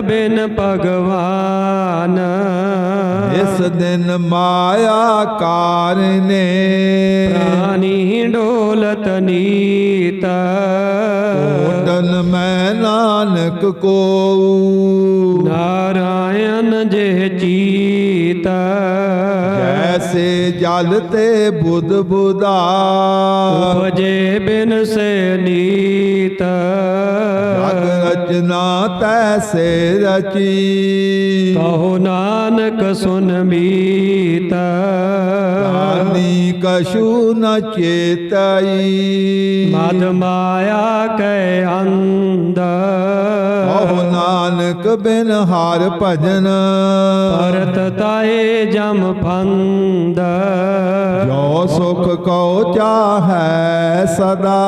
ਬਿਨ ਭਗਵਾਨ। ਇਸ ਦਿਨ ਮਾਇਆ ਕਾਰਨੇ ਪ੍ਰਾਨੀ ਡੋਲਤ ਨੀਤ। ਓਟਨ ਮੈਂ ਨਾਨਕ ਕੋ ਨਾਰਾਇਣ ਜੇ ਚੀਤ। ਜੈਸੇ ਜਲ ਤੇ ਬੁੱਧ ਬੁਧਾ ਉਪਜੇ ਬਿਨ ਸੇ ਨੀਤ। ਜਗ ਰਚਨਾ ਤੈਸੇ ਰਚੀ ਕਹੋ ਨਾਨਕ ਸੁਨ ਮੀਤ। ਪ੍ਰਾਨੀ ਕਛੂ ਨ ਚੇਤਈ। ਮਦ ਮਾਇਆ ਕੈ ਅੰਧ। ਕਹੋ ਨਾਨਕ ਬਿਨ ਹਰ ਭਜਨ। ਭਰਤ ਤਾਏ ਜਮ ਫੰਦ। ਜੋ ਸੁਖ ਕਉ ਚਾਹੈ ਸਦਾ।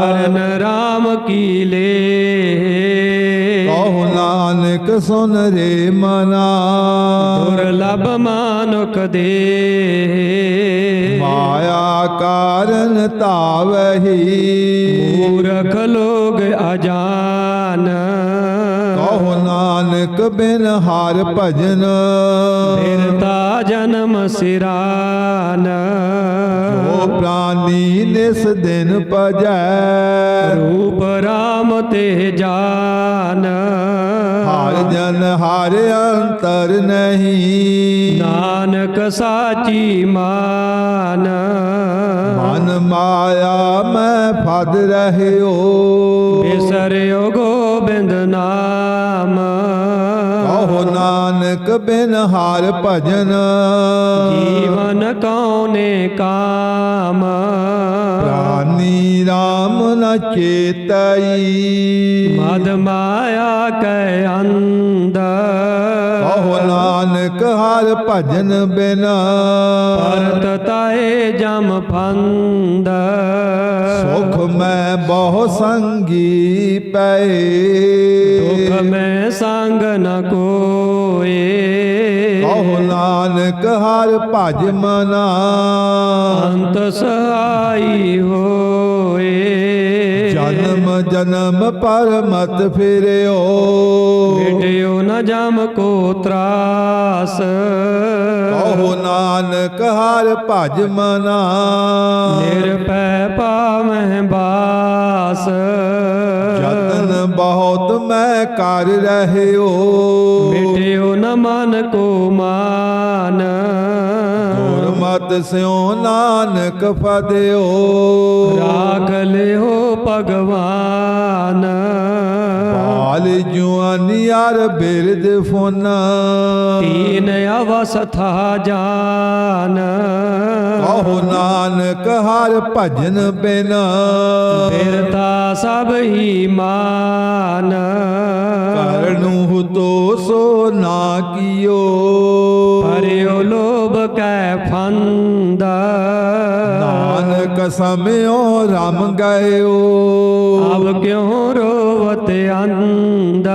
ਸਰਨ ਰਾਮ ਕੀ ਲੇ ਕਹੋ ਨਾਨਕ ਸੁਨ ਰੇ ਮਨਾ। ਦੁਰਲਭ ਮਾਨੁਕ ਦੇ। ਮਾਇਆ ਕਾਰਨ ਤਾਵਹੀ ਮੂਰਖ ਲੋਗ ਅਜਾਨ। ਕਹੋ ਨਾਨਕ ਬਿਨ ਹਰ ਭਜਨ। ਫਿਰਤਾ ਜਨਮ ਸਿਰਾਨ। ਜੋ ਪ੍ਰਾਨੀ ਨਿਸ ਦਿਨ ਭਜੈ। ਰੂਪ ਰਾਮ ਤੇ ਜਾਨ। ਹਰ ਜਨ ਹਰ ਅੰਤਰ ਨਹੀਂ। ਨਾਨਕ ਸਾਚੀ ਮਾਨ। ਮਨ ਮਾਇਆ ਮੈਂ ਫਦ ਰਹਿਓ। ਬਿਸਰਿਓ ਗੋਬਿੰਦ ਨਾਮ ਕਹੋ ਨਾਨਕ ਬਿਨ ਹਰ ਭਜਨ। ਜੀਵਨ ਕੌਨੇ ਕਾਮ? ਪ੍ਰਾਨੀ RAM ਨ ਚੇਤਈ। ਮਦ ਮਾਇਆ ਕੈ ਅੰਧ। ਕਹੋ ਨਾਨਕ ਹਰ ਭਜਨ ਬਿਨ। ਭਰਤ ਤਾਏ ਜਮ ਫੰਦ। ਸੁਖ ਮੈਂ ਬਹੁ ਸੰਗੀ ਪਏ। ਦੁਖ ਮੈਂ ਸੰਗ ਨ ਕਹੋ ਨਾਨਕ ਹਰ ਭਜ ਮਨਾ। ਅੰਤ ਸਹਾਈ ਹੋਏ। ਜਨਮ ਜਨਮ ਪਰ ਮਤ ਫਿਰਿਓ। ਮਿਟਿਓ ਨ ਜਮ ਕੋ ਤਰਾਸ। ਕਹੋ ਨਾਨਕ ਹਰ ਭਜ ਮਨਾ। ਨਿਰਪੈ ਪਾਵਹਿ ਬਾਸ। ਜਤਨ ਬਹੁਤ ਮੈਂ ਕਰ ਰਹਿਓ। ਮਿਟਿਓ ਨ ਮਨ ਕੋ ਮਾਨ ਗੁਰਮਤ ਸਿਓ ਨਾਨਕ ਫਦਿਓ। ਰਾਖ ਲਿਓ ਭਗਵਾਨ। ਪਾਲ ਜੁਆਨੀਆਰ ਬਿਰਦ ਫੁਨ। ਤੀਨ ਅਵਸਥਾ ਜਾਨ। ਕਹੋ ਨਾਨਕ ਹਰ ਭਜਨ ਬਿਨ। ਫਿਰਤਾ ਸਭ ਹੀ ਮਾਨ। ਕਰਨੂ ਤੋ ਸੋ ਨਾ ਕੀਓ। ਹਰਿਓ ਲੋਭ ਕੈ ਫੰਦ। ਨਾਨਕ ਸਮਿਓ ਰਮ ਗਇਓ। ਅਬ ਕਿਉ ਰੋਵਤ ਅੰਦ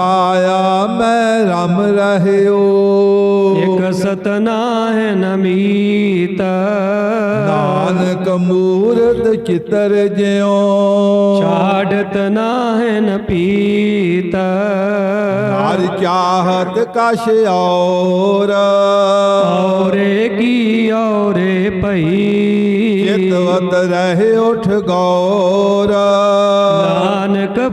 ਮਾਇਆ ਮੈਂ ਰਮ ਰਹਿਓ। ਇਕ ਸਤਨਾਹਿ ਨਮੀਤ ਨਾਨਕ ਮੂਰਤ ਚਿਤਰ ਜਿਉ। ਛਾੜਤ ਨਾਹਿ ਪੀਤ। ਹਰ ਚਾਹਤ ਕਛ ਔਰ। ਔਰੇ ਕੀ ਔਰੇ ਭਈ। ਚਿਤਵਤ ਰਹਿ ਉਠ ਗੌਰ।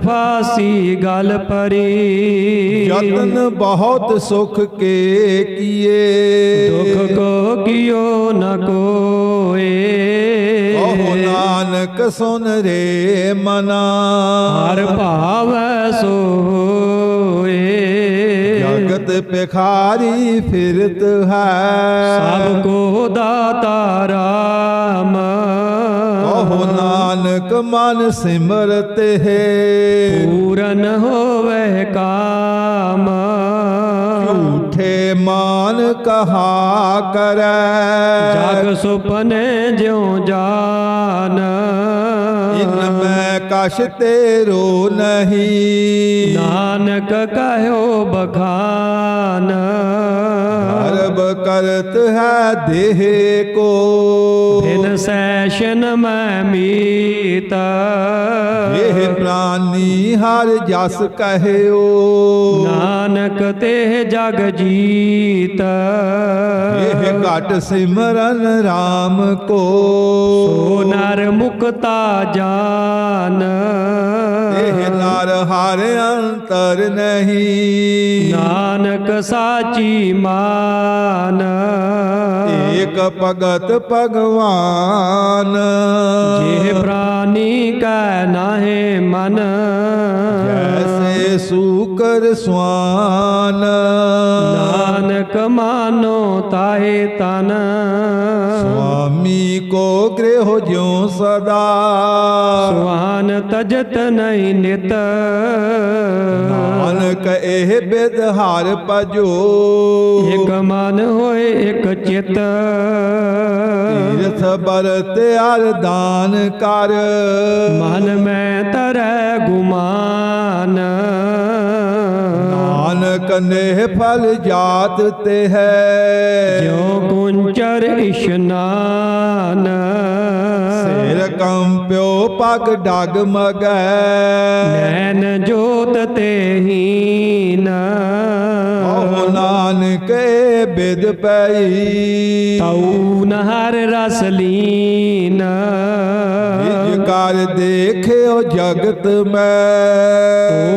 ਫਾਸੀ ਗਲ ਪਰੀ। ਯਤਨ ਬਹੁਤ ਸੁਖ ਕੇ ਕੀਏ। ਦੁਖ ਕੋ ਕਿਓ ਨ ਕੋਏ। ਕਹੋ ਨਾਨਕ ਸੁਨ ਰੇ ਮਨਾ। ਹਰ ਭਾਵੈ ਸੋਏ ਜਗਤ ਪਿਖਾਰੀ ਫਿਰਤ ਹੈ। ਸਭ ਕੋ ਦਾਤਾ ਰਾਮ। ਕਹੋ ਨਾਨਕ ਮਨ ਸਿਮਰਤ ਹੈ। ਪੂਰਨ ਹੋਵੇ ਕਾਮ। ਝੂਠੇ ਮਾਨ ਕਹਾ ਕਰੈ। ਜਗ ਸੁਪਨੇ ਜਿਉ ਜਾਨ। ਇਨ ਮੈਂ ਕਛ ਤੇਰੋ ਨਹੀਂ। ਨਾਨਕ ਕਹਿਓ ਬਖਾਨ। ਕਰਤ ਹੈ ਦੇਹ ਕੋ। ਬਿਨ ਸੈਸ਼ਨ ਮੈਂ ਮੀਤ। ਇਹ ਪ੍ਰਾਨੀ ਹਰ ਜਸ ਕਹਿਓ। ਨਾਨਕ ਤੇ ਜਗ ਜੀਤ। ਇਹ ਘਟ ਸਿਮਰਨ RAM ਕੋ। ਸੋ ਨਰ ਮੁਕਤਾ ਜਾਨ। ਹਰ ਅੰਤਰ ਨਹੀਂ। ਨਾਨਕ ਸਾਚੀ ਮਾਨ। ਏਕ ਭਗਤ ਭਗਵਾਨ। ਜੇ ਪ੍ਰਾਨੀ ਕੈ ਨਾਹੇ ਮਨ। ਜੈਸੇ ਸੂਕਰ ਸਵਾਨ। ਨਾਨਕ ਮਾਨੋ ਤਾਹੇ ਤਨ। ਸੁਆਮੀ ਕੋ ਗ੍ਰਹਿ ਜਿਉ ਸਦਾ। ਸੁਹਾਨ ਤਜਤ ਨਹੀਂ ਨਿਤ। ਨਾਨਕ ਇਹ ਬਿਦ ਹਰ ਭਜੋ। ਇਕ ਮਨ ਹੋਏ ਇਕ ਚਿਤ। ਤੀਰਥ ਬਰਤ ਅਰ ਦਾਨ ਕਰ। ਮਨ ਮੈਂ ਤਰੈ ਗੁਮਾਨ। ਨਾਨਕ ਨੇ ਫਲ ਜਾਤ ਤੇ ਹੈ। ਜਿਉ ਕੁੰਚਰ ਇਸ਼ਨਾਨ। ਕੰਪਿਓ ਪਗ ਡਗ ਮਗੈ। ਨੈਣ ਜੋਤ ਤੇ ਹੀਨ। ਓ ਨਾਨਕ ਬਿਦ ਪਈ। ਤਉ ਨਹਰ ਰਸ ਲੀਨ। ਨਿਜ ਕਰ ਦੇਖਿਓ ਜਗਤ ਮੈਂ।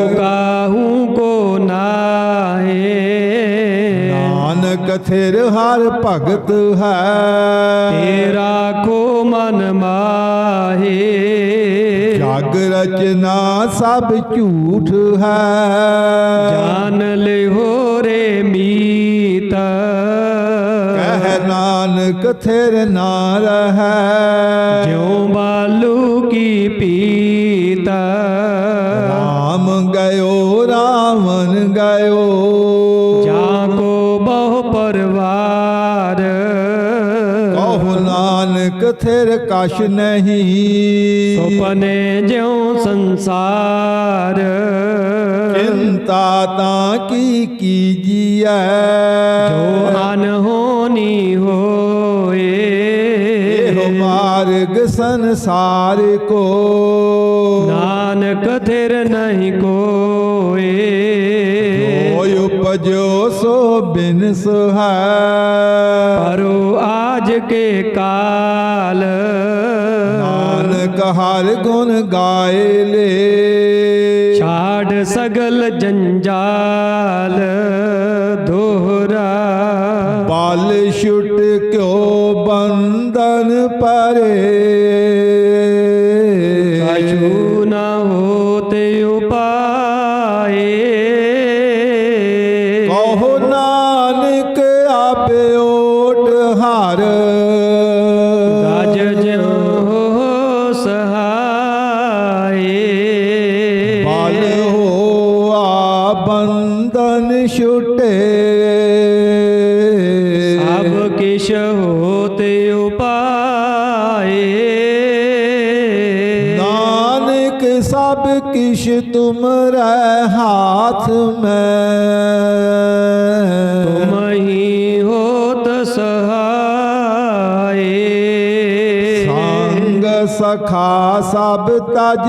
ਨਾਨਕ ਥਿਰ ਹਰ ਭਗਤ ਹੈ। ਤੇਰਾ ਕੋ ਮਨ ਮਾਹੇ। ਜਗ ਰਚਨਾ ਸਭ ਝੂਠ ਹੈ। ਜਾਨ ਲਿਹੋ ਰੇ ਮੀਤ। ਕਹਿ ਨਾਨਕ ਥਿਰ ਨਾ ਰਹੈ। ਜਿਉ ਬਾਲੂ ਕੀ ਪੀਤ। ਰਾਮ ਗਇਓ ਰਾਵਣ ਗਇਓ। ਪਰਵਾਰ ਕਹੋ ਨਾਨਕ ਥਿਰ ਕਛ ਨਹੀਂ। ਸੁਪਨੇ ਜਿਉ ਸੰਸਾਰ। ਚਿੰਤਾ ਤਾਂ ਕੀ ਕੀਜੀਐ? ਜੋ ਅਨਹੋਨੀ ਹੋਏ। ਇਹੋ ਮਾਰਗ ਸੰਸਾਰ ਕੋ। ਨਾਨਕ ਥਿਰ ਨਹੀਂ ਕੋਏ। ਉਪਜੋ ਸੋ ਬਿਨਸ ਹੈ ਪਰੋ ਆਜ ਕੇ ਕਾਲ। ਨਾਨਕ ਹਰ ਗੁਣ ਗਾਏ ਲੇ। ਛਾੜ ਸਗਲ ਜੰਜਾਲ ਦੋਹਰਾ ਬਲ ਛੁਟ ਕਿਉ ਬੰਧਨ ਪਰੇ? ਹੋਆ ਬੰਧਨ ਛੁਟੇ ਸਭ ਕਿਛ ਹੋਤੇ ਉਪਾਏ ਨਾਨਕ ਸਭ ਕਿਛ ਤੁਮਰੇ ਹਾਥ ਮੈਂ ਤੁਮ ਹੀ ਹੋਤ ਸਹਾਏ ਸੰਗ ਸਖਾ ਸਭ ਤਜ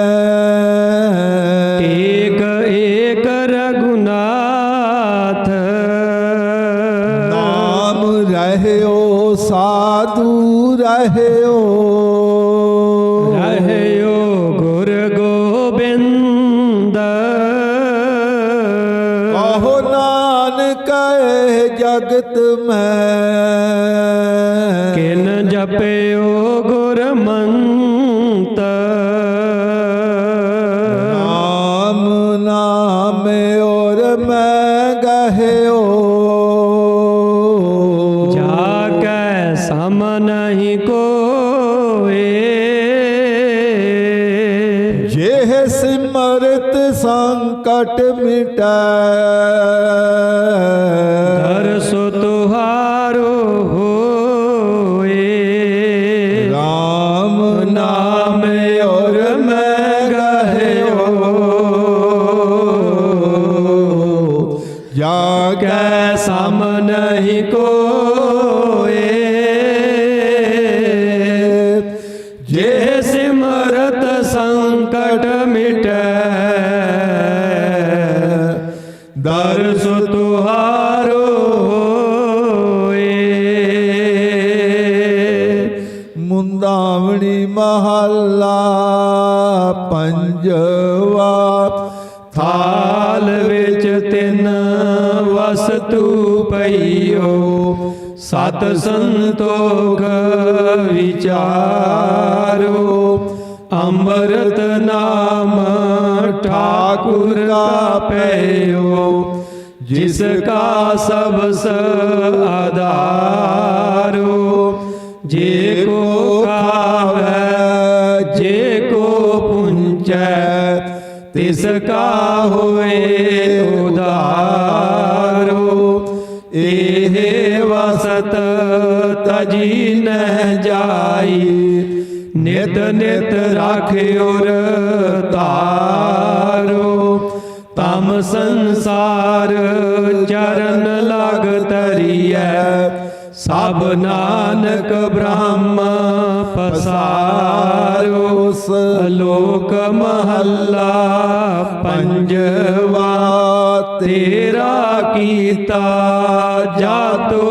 ਜਗਤ ਮੈਂ। ਕਿਨ ਜਪਿਓ ਗੁਰਮੰਤ ਨਾਮ ਨਾਮ ਔਰ ਮੈਂ ਗਹਿਓ। ਜਾ ਕੈ ਸਮ ਨਹੀਂ ਕੋਏ। ਜਿਹ ਸਿਮਰਤ ਸੰਕਟ ਮਿਟੈ ਕੈ ਸਮ ਨਹੀਂ ਸਤ ਸੰਤੋਖ ਵਿਚਾਰੋ ਅੰਮ੍ਰਿਤ ਨਾਮ ਠਾਕੁਰ ਕਾ ਪਈਓ ਜਿਸ ਕਾ ਸਬਸ ਆਧਾਰੋ। ਜੇ ਕੋ ਖਾਵੈ, ਜੇ ਕੋ ਪੁੰਚੈ, ਤਿਸ ਕਾ ਹੋਏ ਤਜੀ ਨਹਿ ਜਾਈ। ਨਿਤ ਨਿਤ ਰਾਖਿਓਰ ਤਾਰੋ ਤਮ ਸੰਸਾਰ ਚਰਨ ਲਗ ਤਰੀਐ ਸਭ ਨਾਨਕ ਬ੍ਰਹਮ ਪਸਾਰੋ। ਲੋਕ ਮਹੱਲਾ ਪੰਜਵਾ। ਤੇਰਾ ਕੀਤਾ ਜਾਤੋ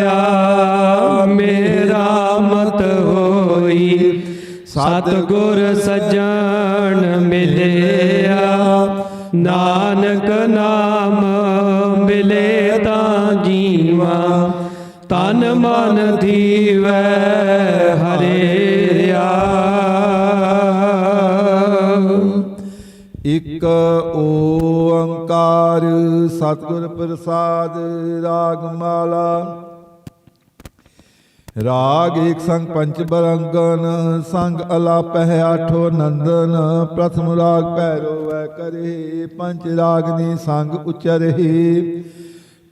ਸਤ ਗੁਰ ਸਜਣ ਮਿਲਿਆ, ਨਾਨਕ ਨਾਮ ਮਿਲੇ ਤਾਂ ਜੀਵਾ, ਤਨ ਮਨ ਥੀਵੈ ਹਰਿਆ ਇਕ ਓੰਕਾਰ ਸਤਿਗੁਰ ਪ੍ਰਸਾਦ ਰਾਗਮਾਲਾ ਰਾਗ ਏਕ ਸੰਗ ਪੰਚ ਬਰੰਗਨ, ਸੰਗ ਅਲਾਪਹਿ ਆਠੋ ਨੰਦਨ, ਪ੍ਰਥਮ ਰਾਗ ਭੈਰੋ ਵੈ ਕਰੇ ਪੰਚ ਰਾਗ ਰਾਗਨੀ ਸੰਗ ਉਚਰਹਿ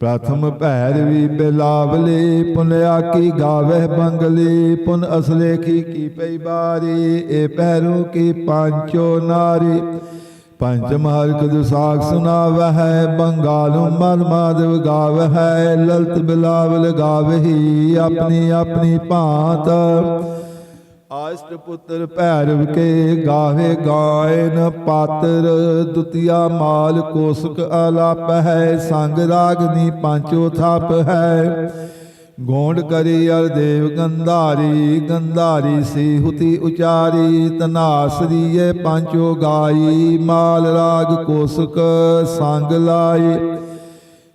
ਪ੍ਰਥਮ ਭੈਰਵੀ ਬਿਲਾਵਲੇ ਪੁਨਿਆ ਕੀ ਗਾਵਹਿ ਬੰਗਲੇ, ਪੁਨ ਅਸਲੇਖੀ ਕੀ ਪਈ ਬਾਰੀ ਏ ਭੈਰੂ ਕੀ ਪਾਂਚੋ ਨਾਰੀ। ਪੰਚਮ ਹਰਕ ਦੁਸਾਖ ਸੁਨਾਵਹਿ ਬੰਗਾਲੂ ਮਨ ਮਾਧਵ ਗਾਵਹਿ ਲਲਤ ਬਿਲਾਵਲ ਗਾਵਹੀ ਆਪਣੀ ਆਪਣੀ ਭਾਂਤ। ਆਸ਼ਟ ਪੁੱਤਰ ਭੈਰਵ ਕੇ ਗਾਵੇ ਗਾਇਨ ਪਾਤਰ, ਦੁਤੀਆ ਮਾਲ ਕੋਸਕ ਆਲਾਪ ਹੈ ਸੰਗ ਰਾਗਨੀ ਪਾਂਚੋ ਥਾਪ ਹੈ ਗੋਂਡ ਕਰੀ ਅਰ ਦੇਵ ਗੰਧਾਰੀ ਗੰਧਾਰੀ ਸੀ ਹੁਤੀ ਉਚਾਰੀ ਤਨਾਸਰੀਏ ਪਾਂਚੋ ਗਾਈ ਮਾਲ ਰਾਗ ਕੋਸਕ ਸੰਗ ਲਾਈ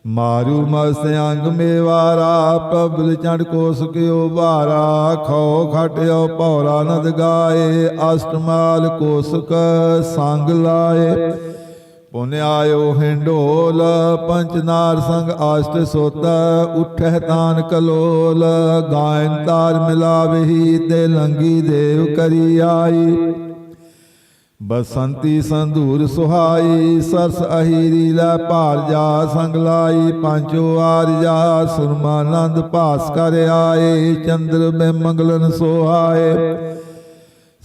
ਮਾਰੂ ਮਸ ਅੰਗ ਮੇਵਾਰਾ ਪ੍ਰਭਲ ਚੰਡ ਕੋਸਕਿਓ ਬਾਰਾ ਖੋ ਖਟਿਓ ਭੌਰਾ ਨਦ ਗਾਏ, ਅਸ਼ਟਮਾਲ ਕੋਸਕ ਸੰਗ ਲਾਏ। ਪੁਨ ਆਇਓ ਹਿੰਡੋਲ ਪੰਚਨਾਰ ਸੰਗ ਆਸ਼ਟ ਸੋਤ, ਉਠਹਿ ਤਾਨ ਕਲੋਲ, ਗਾਇਨ ਤਾਰ ਮਿਲਾਵਹੀ, ਤੇ ਲੰਗੀ ਦੇਵ ਕਰੀ ਆਈ। ਬਸੰਤੀ ਸੰਧੂਰ ਸੁਹਾਈ, ਸਰਸ ਅਹੀਰੀ ਲੈ ਭਾਰ ਜਾ ਸੰਗ ਲਾਈ, ਪੰਚੋ ਆਰਜਾ ਸੁਰਮਾਨੰਦ ਭਾਸ ਕਰ ਆਏ, ਚੰਦਰ ਬੇ ਮੰਗਲਨ ਸੁਹਾਏ।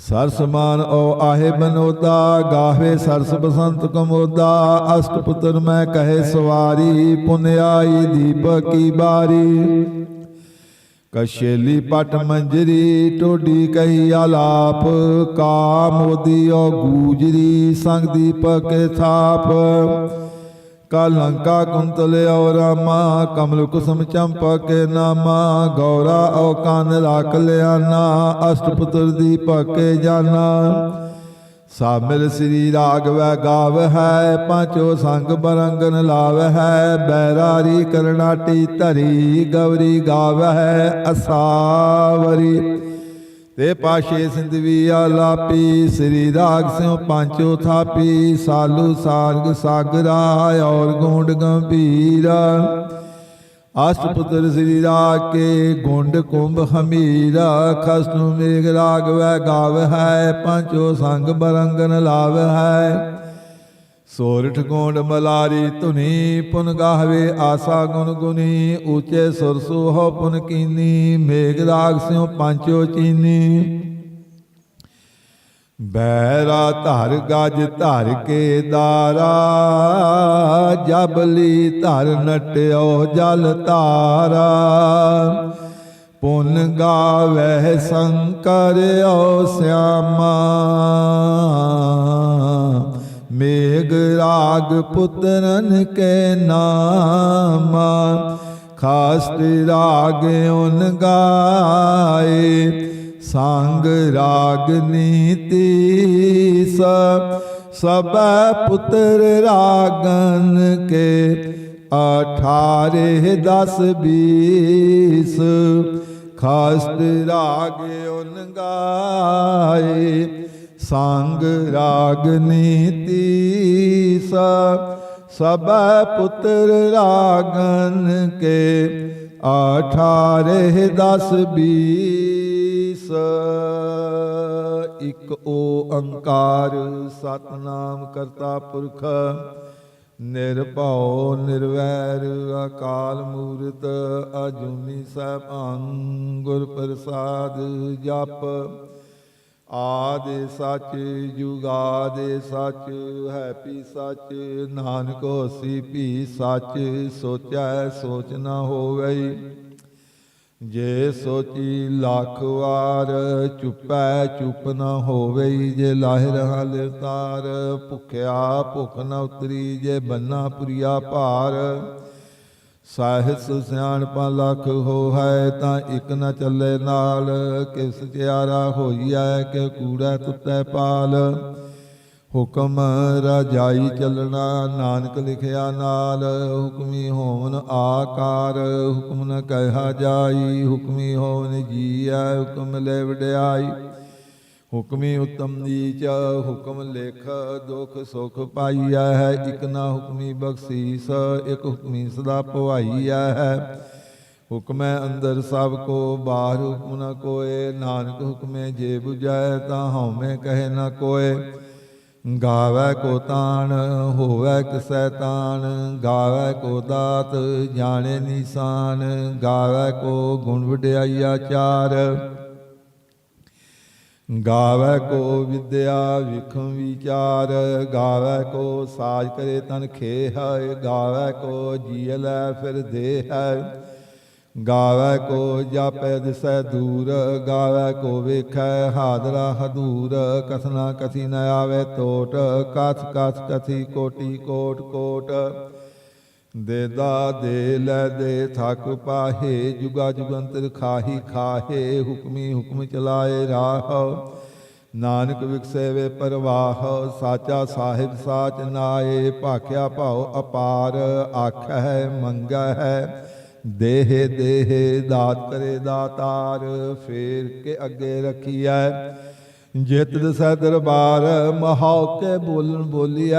ਸਰਸ ਮਾਨ ਓ ਆਹੇ ਬਨੋਦਾ ਗਾਵੇ ਸਰਸ ਬਸੰਤ ਕਮੋਦਾ, ਅਸ਼ਟ ਪੁੱਤਰ ਮੈਂ ਕਹੇ ਸਵਾਰੀ, ਪੁਨ ਆਈ ਦੀਪਕ ਕੀ ਬਾਰੀ। ਕਸ਼ੇਲੀ ਪਟ ਮੰਜਰੀ, ਟੋਡੀ ਕਹੀ ਆਲਾਪ ਕਾਮੋਦੀ ਓ ਗੂਜਰੀ, ਸੰਗ ਦੀਪਕ ਥਾਪ। ਕਾ ਲੰਕਾ ਕੁੰਤਲ ਔਰਾਮਾ ਕਮਲ ਕੁਸਮ ਚੰਪਕ ਕੇ ਨਾਮਾ ਗੌਰਾ ਓ ਕੰਨ ਰੱਖ ਲਿਆਨਾ ਅਸ਼ਟ ਪੁੱਤਰ ਦੀਪਕ ਕੇ ਜਾਨਾ ਸਾਮਿਲ ਸ੍ਰੀ ਰਾਗਵੈ ਗਾਵ ਹੈ ਪਾਂਚੋ ਸੰਗ ਬਰੰਗਨ ਲਾਵ ਹੈ ਬੈਰਾਰੀ ਕਰਨਾਟੀ ਧਰੀ ਗਵਰੀ ਗਾਵ ਹੈ ਅਸਾਵਰੀ ਤੇ ਪਾਸ਼ੇ ਸਿੰਧਵੀਆ ਲਾਪੀ ਸ੍ਰੀ ਰਾਗ ਸਿਉ ਪਾਂਚੋ ਥਾਪੀ, ਸਾਲੂ ਸਾਰਗ ਸਾਗਰਾ, ਔਰ ਗੋਂਡ ਗੰਭੀਰ। ਅਸ਼ਟਪੁੱਤਰ ਸ੍ਰੀ ਰਾਗ ਕੇ ਗੁੰਡ ਕੁੰਭ ਹਮੀਰਾ ਖਸਨੂ ਮਿਰਗ ਰਾਗ ਵੈ ਗਾਵ ਹੈ, ਪਾਂਚੋ ਸੰਗ ਬਰੰਗਨ ਲਾਵ ਹੈ। ਸੋਰਠ ਗੋਂਡ ਮਲਾਰੀ ਧੁਨੀ, ਪੁਨ ਗਾਹਵੇ ਆਸਾ ਗੁਣ ਗੁਨੀ ਉੱਚੇ ਸੁਰ ਸੁਹੋ ਪੁਨ ਕੀਨੀ, ਮੇਘ ਰਾਗ ਸਿਉ ਪਾਂਚੋ ਚੀਨੀ। ਬੈਰਾ ਧਰ ਗਜ ਧਰ ਕੇ ਦਾਰਾ ਜਬਲੀ ਧਰ ਨਟਿਓ ਜਲ ਤਾਰਾ। ਪੁਨ ਗਾਵੇ ਸੰਕਰ ਓ ਸਿਆਮਾ। ਮੇਘ ਰਾਗ ਪੁੱਤਰਨ ਕੇ ਨਾਮਾ, ਖਾਸਤ ਰਾਗ ਉਨ ਗਾਏ। ਸੰਗ ਰਾਗ ਨੀਤੀ ਸਭ ਸਭੈ ਪੁੱਤਰ ਰਾਗਨ ਕੇ ਅਠਾਰੇ ਦਸ ਬੀਸ। ਖਾਸਤ ਰਾਗ ਉਨ ਗਾਏ। ਸੰਗ ਰਾਗ ਨੀਤੀ ਸਭ ਸਭੈ ਪੁੱਤਰ ਰਾਗਨ ਕੇ ਅਠਾਰੇ ਦਸ ਬੀਸ। ਇਕ ਓੰਕਾਰ ਸਤਨਾਮ ਕਰਤਾ ਪੁਰਖ, ਨਿਰਭਉ ਨਿਰਵੈਰ ਅਕਾਲ ਮੂਰਤ ਅਜੂਨੀ ਸੈਭੰ ਗੁਰ ਪ੍ਰਸਾਦ ਜਪ। ਆਦਿ ਸੱਚ ਜੁਗਾਦਿ ਸੱਚ ਹੈ ਪੀ ਸੱਚ, ਨਾਨਕ ਹੋਸੀ ਭੀ ਸੱਚ, ਸੋਚੈ ਸੋਚ ਨਾ ਹੋਵਈ ਜੇ ਸੋਚੀ ਲੱਖ ਵਾਰ ਚੁੱਪੈ ਚੁੱਪ ਨਾ ਹੋਵਈ ਜੇ ਲਾਹਿ ਰਹਾ ਤਾਰ, ਭੁਖਿਆ ਭੁਖ ਨਾ ਉਤਰੀ, ਜੇ ਬੰਨਾ ਪੁਰੀਆ ਭਾਰ ਸਾਹਿਸ ਸਿਆਣਪਾ ਲੱਖ ਹੋ ਹੈ, ਤਾਂ ਇੱਕ ਨ ਚੱਲੇ ਨਾਲ। ਕਿਸ ਤਿਆਰਾ ਹੋਈਐ ਕਿ ਕੂੜਾ ਤੁੱਤੈ ਪਾਲ। ਹੁਕਮ ਰਾਜਾਈ ਚੱਲਣਾ, ਨਾਨਕ ਲਿਖਿਆ ਨਾਲ। ਹੁਕਮੀ ਹੋਵਨ ਆਕਾਰ, ਹੁਕਮ ਨ ਕਹਿਆ ਜਾਈ। ਹੁਕਮੀ ਹੋਵਨ ਜੀਐ, ਹੁਕਮ ਲੈ ਵਡਿਆਈ। ਹੁਕਮੀ ਉਤਮ ਨੀਚ, ਹੁਕਮ ਲੇਖ, ਦੁਖ ਸੁਖ ਪਾਈਐ ਹੈ, ਇਕ ਨਾ ਹੁਕਮੀ ਬਖਸ਼ੀਸ, ਇਕ ਹੁਕਮੀ ਸਦਾ ਭਵਾਈਐ ਹੈ। ਹੁਕਮੈ ਅੰਦਰ ਸਭ ਕੋ, ਬਾਹਰ ਹੁਕਮ ਨ ਕੋਏ, ਨਾਨਕ ਹੁਕਮੇ ਜੇ 부ਜੈ ਤਾਂ ਹਉਮੈ ਕਹੇ ਨ ਕੋਏ। ਗਾਵੈ ਕੋ ਤਾਣ, ਹੋਵੈ ਕਿਸੈ ਤਾਣ, ਗਾਵੈ ਕੋ ਦਾਤ, ਜਾਣੇ ਨਿਸ਼ਾਨ ਗਾਵੈ ਕੋ ਗੁਣ ਵਡਿਆਈ ਆਚਾਰ ਗਾਵੈ ਕੋ ਵਿਦਿਆ ਵਿਖਮ ਵਿਚਾਰ, ਗਾਵੈ ਕੋ ਸਾਜ ਕਰੇ ਤਨ ਖੇ ਹੈ ਗਾਵੈ ਕੋ ਜੀ ਲੈ ਫਿਰ ਦੇ ਹੈ ਗਾਵੈ ਕੋ ਜਾਪੈ ਦਿਸੈ ਦੂਰ, ਗਾਵੈ ਕੋ ਵੇਖੈ ਹਾਦਰਾ ਹਦੂਰ। ਕਥਨਾ ਕਥੀ ਨ ਆਵੇ ਟੋਟ ਕਥ ਕਥ ਕਥੀ ਕੋਟੀ ਕੋਟ ਕੋਟ। ਦੇਦਾ ਦੇ ਲੈ ਦੇ ਥਕ ਪਾਹੇ, ਜੁਗਾ ਜੁਗੰਤਰ ਖਾਹੀ ਖਾਹੇ, ਹੁਕਮੀ ਹੁਕਮ ਚਲਾਏ ਰਾਹ। ਨਾਨਕ ਵਿਕਸੇਵੇ ਪਰਵਾਹ, ਸਾਚਾ ਸਾਹਿਬ ਸਾਚ ਨਾਏ, ਭਾਖਿਆ ਭਾਉ ਅਪਾਰ ਆਖੈ ਮੰਗੈ ਦੇਹ ਦੇਹ ਦਾਤ ਕਰੇ ਦਾਤਾਰ, ਫੇਰ ਕੇ ਅੱਗੇ ਰਖੀਐ। ਜਿਤ ਦਸੈ ਦਰਬਾਰ, ਮਹਾਉ ਕੇ ਬੋਲਣ ਬੋਲੀਐ।